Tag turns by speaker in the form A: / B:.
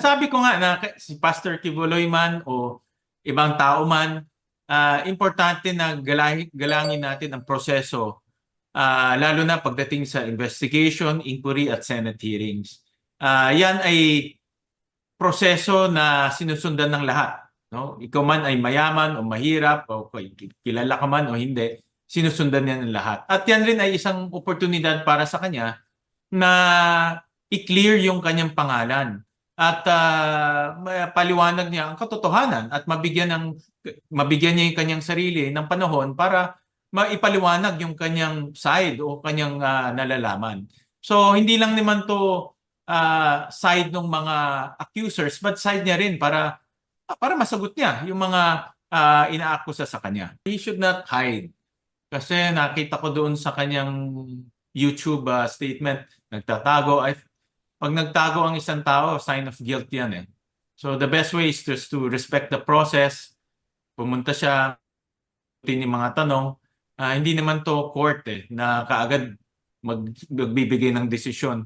A: sinasabi ko nga na si Pastor Kibuloy man o ibang tao man, ah, importante na galangin natin ang proseso ah, lalo na pagdating sa investigation, inquiry at Senate hearings. Ah, yan ay proseso na sinusundan ng lahat. No? Ikaw man ay mayaman o mahirap o kilala ka man o hindi, sinusundan yan ng lahat. At yan rin ay isang oportunidad para sa kanya na i-clear yung kanyang pangalan at ma- paliwanag niya ang katotohanan at mabigyan ng mabigyan niya yung kanyang sarili ng panahon para maipaliwanag yung kanyang side o kanyang ah, nalalaman. So hindi lang naman to ah, side ng mga accusers but side niya rin para para masagot niya yung mga ah, inaakusa sa kanya. He should not hide. Kasi nakita ko doon sa kanyang YouTube ah, statement, nagtatago. I, pag nagtago ang isang tao, sign of guilt yan eh. So the best way is just to respect the process. Pumunta siya, tin yung mga tanong. Ah, hindi naman to court eh, na kaagad mag, magbibigay ng desisyon.